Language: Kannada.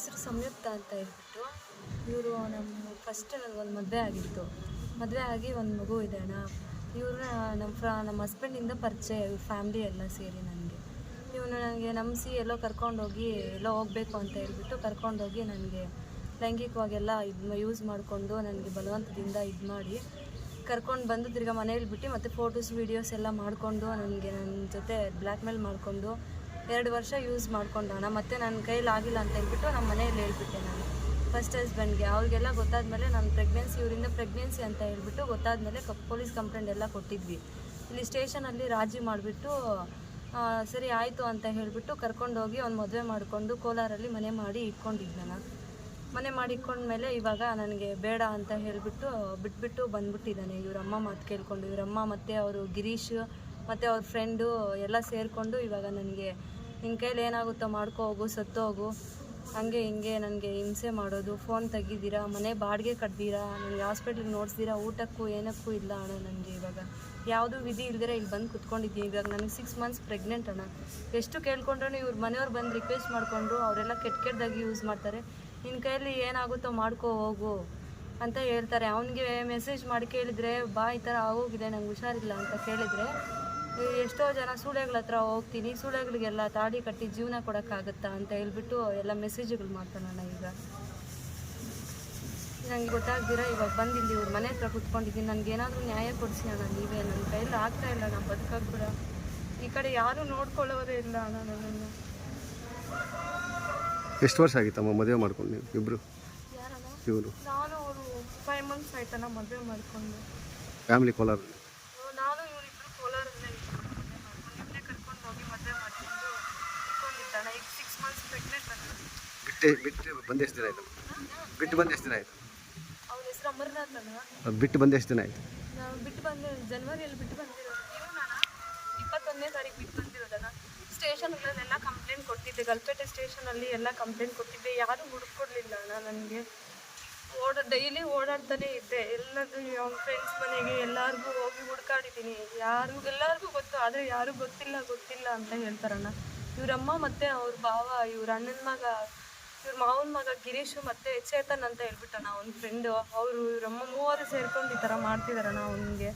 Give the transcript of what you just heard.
ಹೆಸರು ಸಂಯುಕ್ತ ಅಂತ ಹೇಳ್ಬಿಟ್ಟು ಇವರು ನಮ್ಮ ಫಸ್ಟ್ ಒಂದು ಮದುವೆ ಆಗಿತ್ತು. ಮದುವೆ ಆಗಿ ಒಂದು ಮಗು ಇದೆ ಅಣ್ಣ. ಇವ್ರನ್ನ ನಮ್ಮ ಫ್ರ, ನಮ್ಮ ಹಸ್ಬೆಂಡಿಂದ ಪರಿಚಯ, ಇವ್ರ ಫ್ಯಾಮ್ಲಿ ಎಲ್ಲ ಸೇರಿ ನನಗೆ. ಇವನು ನನಗೆ ನಂಬಿಸಿ ಎಲ್ಲೋ ಕರ್ಕೊಂಡೋಗಿ ಎಲ್ಲೋ ಹೋಗಬೇಕು ಅಂತ ಹೇಳ್ಬಿಟ್ಟು ಕರ್ಕೊಂಡೋಗಿ ನನಗೆ ಲೈಂಗಿಕವಾಗೆಲ್ಲ ಇದು ಯೂಸ್ ಮಾಡಿಕೊಂಡು ನನಗೆ ಬಲವಂತದಿಂದ ಇದು ಮಾಡಿ ಕರ್ಕೊಂಡು ಬಂದು ತಿರ್ಗಾ ಮನೇಲಿ ಬಿಟ್ಟು ಮತ್ತು ಫೋಟೋಸ್ ವೀಡಿಯೋಸ್ ಎಲ್ಲ ಮಾಡಿಕೊಂಡು ನನಗೆ ನನ್ನ ಜೊತೆ ಬ್ಲ್ಯಾಕ್ ಮೇಲ್ ಮಾಡಿಕೊಂಡು ಎರಡು ವರ್ಷ ಯೂಸ್ ಮಾಡ್ಕೊಂಡೋಣ ಮತ್ತೆ ನನ್ನ ಕೈಲಿ ಆಗಿಲ್ಲ ಅಂತ ಹೇಳ್ಬಿಟ್ಟು ನಮ್ಮ ಮನೆಯಲ್ಲಿ ಹೇಳ್ಬಿಟ್ಟೆ ನಾನು. ಫಸ್ಟ್ ಹಸ್ಬೆಂಡ್ಗೆ ಅವ್ರಿಗೆಲ್ಲ ಗೊತ್ತಾದಮೇಲೆ ನಾನು ಪ್ರೆಗ್ನೆನ್ಸಿ ಇವರಿಂದ ಪ್ರೆಗ್ನೆನ್ಸಿ ಅಂತ ಹೇಳ್ಬಿಟ್ಟು ಗೊತ್ತಾದ್ಮೇಲೆ ಕಪ್ ಪೊಲೀಸ್ ಕಂಪ್ಲೇಂಟ್ ಎಲ್ಲ ಕೊಟ್ಟಿದ್ವಿ. ಇಲ್ಲಿ ಸ್ಟೇಷನಲ್ಲಿ ರಾಜಿ ಮಾಡಿಬಿಟ್ಟು ಸರಿ ಆಯಿತು ಅಂತ ಹೇಳಿಬಿಟ್ಟು ಕರ್ಕೊಂಡೋಗಿ ಅವ್ನು ಮದುವೆ ಮಾಡಿಕೊಂಡು ಕೋಲಾರಲ್ಲಿ ಮನೆ ಮಾಡಿ ಇಟ್ಕೊಂಡಿದ್ದೆ ನಾನು. ಮನೆ ಮಾಡಿ ಇಟ್ಕೊಂಡ್ಮೇಲೆ ಇವಾಗ ನನಗೆ ಬೇಡ ಅಂತ ಹೇಳಿಬಿಟ್ಟು ಬಿಟ್ಬಿಟ್ಟು ಬಂದ್ಬಿಟ್ಟಿದ್ದಾನೆ ಇವರಮ್ಮ ಮಾತು ಕೇಳ್ಕೊಂಡು. ಇವರಮ್ಮ ಮತ್ತು ಅವರು ಗಿರೀಶ್, ಮತ್ತು ಅವ್ರ ಫ್ರೆಂಡು ಎಲ್ಲ ಸೇರಿಕೊಂಡು ಇವಾಗ ನನಗೆ ನಿನ್ನ ಕೈಲಿ ಏನಾಗುತ್ತೋ ಮಾಡ್ಕೋ, ಹೋಗು, ಸತ್ತು ಹೋಗು. ಹಂಗೆ, ಹಿಂಗೆ ನನಗೆ ಹಿಂಸೆ ಮಾಡೋದು. ಫೋನ್ ತೆಗಿದ್ದೀರಾ ಮನೆ ಬಾಡಿಗೆ ಕಟ್ತೀರಾ ನನಗೆ ಹಾಸ್ಪಿಟ್ಲಿಗೆ ನೋಡ್ಸಿದ್ದೀರಾ? ಊಟಕ್ಕೂ, ಏನಕ್ಕೂ ಇಲ್ಲ ಅಣ್ಣ ನನಗೆ ಇವಾಗ. ಯಾವುದೂ ವಿಧಿ ಇಲ್ದಿರ ಇಲ್ಲಿ ಬಂದು ಕುತ್ಕೊಂಡಿದ್ದೀನಿ. ಇವಾಗ ನನಗೆ ಸಿಕ್ಸ್ ಮಂತ್ಸ್ ಪ್ರೆಗ್ನೆಂಟ್ ಅಣ್ಣ. ಎಷ್ಟು ಕೇಳ್ಕೊಂಡ್ರೂ ಇವ್ರ ಮನೆಯವ್ರು ಬಂದು ರಿಕ್ವೆಸ್ಟ್ ಮಾಡಿಕೊಂಡ್ರು. ಅವರೆಲ್ಲ ಕೆಟ್ಟ ಕೆಟ್ಟದಾಗಿ ಯೂಸ್ ಮಾಡ್ತಾರೆ. ನಿನ್ನ ಕೈಯಲ್ಲಿ ಏನಾಗುತ್ತೋ ಮಾಡ್ಕೋ, ಹೋಗು ಅಂತ ಹೇಳ್ತಾರೆ. ಅವನಿಗೆ ಮೆಸೇಜ್ ಮಾಡಿ ಕೇಳಿದರೆ, ಬಾ, ಈ ಥರ ಆಗೋಗಿದೆ, ನಂಗೆ ಹುಷಾರಿಲ್ಲ ಅಂತ ಕೇಳಿದರೆ ಎಷ್ಟೋ ಜನ ಸೂಳೆಗಳ ಹತ್ರ ಹೋಗ್ತೀನಿ ಸೂಳೆಗಳಿಗೆಲ್ಲ ತಾಡಿ ಕಟ್ಟಿ ಜೀವನ ಕೊಡೋಕ್ಕಾಗುತ್ತಾ ಅಂತ ಹೇಳ್ಬಿಟ್ಟು ಎಲ್ಲ ಮೆಸೇಜ್ಗಳು ಮಾಡ್ತಾನಣ್ಣ ಈಗ. ನಂಗೆ ಗೊತ್ತಾಗ್ದಿರ ಇವಾಗ ಬಂದಿಲ್ಲ ಇವ್ರ ಮನೆ ಹತ್ರ ಕುತ್ಕೊಂಡಿದ್ದೀನಿ. ನನಗೇನಾದರೂ ನ್ಯಾಯ ಕೊಡಿಸಿ ಅಣ್ಣ ನೀವೇ. ನನ್ನ ಕೈಯಲ್ಲಿ ಆಗ್ತಾ ಇಲ್ಲ ನಾನು ಬದುಕಾಗ ಕೂಡ ಈ ಕಡೆ ಯಾರೂ ನೋಡ್ಕೊಳ್ಳೋರೇ ಇಲ್ಲ ಅಣ್ಣ ನನ್ನನ್ನು. ಎಷ್ಟು ವರ್ಷ ಆಗಿತ್ತಮ್ಮ ಮದುವೆ ಮಾಡ್ಕೊಂಡು ನೀವು ಇಬ್ಬರು ಇವರು. ನಾನು ಅವರು ಫೈವ್ ಮಂತ್ಸ್ ಆಯ್ತಣ್ಣ ಮದುವೆ ಮಾಡಿಕೊಂಡು. ಫ್ಯಾಮಿಲಿ ಕೋಲಾರ ನಾನು ಇವರಿಬ್ರು ಕೋಲಾರಲ್ಲೇ ಇಬ್ಬರೇ ಕರ್ಕೊಂಡು ಹೋಗಿ ಮದುವೆ ಮಾಡಿಕೊಂಡು ಇಟ್ಕೊಂಡಿದ್ದಾಣ ಈಗ ಸಿಕ್ಸ್ ಮಂತ್ಸ್ ಪ್ರೆಗ್ನೆಂಟ್ ಅಣ್ಣ ಬಿಟ್ಟು ಬಿಟ್ಟು ಬಂದು ಎಷ್ಟು ದಿನ ಆಯಿತು. ಬಿಟ್ಟು ಬಂದು ಎಷ್ಟು ದಿನ ಆಯಿತು. ಹೆಸರು ಅಮರ್ನಾಥ್ ಬಿಟ್ಟು ಬಂದು ಎಷ್ಟು ದಿನ ಆಯಿತು. ನಾವು ಬಿಟ್ಟು ಬಂದು ಜನವರಿಯಲ್ಲಿ ಬಿಟ್ಟು ಬಂದಿರೋದು. ಇಪ್ಪತ್ತೊಂದನೇ ತಾರೀಕು ಬಿಟ್ಟು ಬಂದಿರೋದಣ್ಣ ಸ್ಟೇಷನ್ಗಳಲ್ಲೆಲ್ಲ ಕಂಪ್ಲೇಂಟ್ ಕೊಟ್ಟಿದ್ದೆ ಗಲ್ಪೇಟೆ ಸ್ಟೇಷನಲ್ಲಿ ಎಲ್ಲ ಕಂಪ್ಲೇಂಟ್ ಕೊಟ್ಟಿದ್ದೆ. ಯಾರೂ ಹುಡುಕೊಡ್ಲಿಲ್ಲ ಅಣ್ಣ ನನಗೆ. ಓಡ ಡೈಲಿ ಓಡಾಡ್ತಾನೆ ಇದ್ದೆ. ಎಲ್ಲದು ಅವ್ನ ಫ್ರೆಂಡ್ಸ್ ಮನೆಗೆ ಎಲ್ಲರಿಗೂ ಹೋಗಿ ಹುಡ್ಕಾಡಿದ್ದೀನಿ. ಯಾರು ಎಲ್ಲರಿಗೂ ಗೊತ್ತು. ಆದರೆ ಯಾರೂ ಗೊತ್ತಿಲ್ಲ ಗೊತ್ತಿಲ್ಲ ಅಂತ ಹೇಳ್ತಾರಣ್ಣ. ಇವರಮ್ಮ ಮತ್ತು ಅವ್ರ ಭಾವ ಇವ್ರ ಅಣ್ಣನ ಮಗ ಇವ್ರ ಮಾವನ ಮಗ ಗಿರೀಶು ಮತ್ತು ಚೇತನ್ ಅಂತ ಹೇಳ್ಬಿಟ್ಟಣ್ಣ ಒಂದು ಫ್ರೆಂಡು ಅವರು ಇವ್ರಮ್ಮ ಮೂವರು ಸೇರ್ಕೊಂಡು ಈ ಥರ ಮಾಡ್ತಿದಾರಣ್ಣ ಅವನಿಗೆ.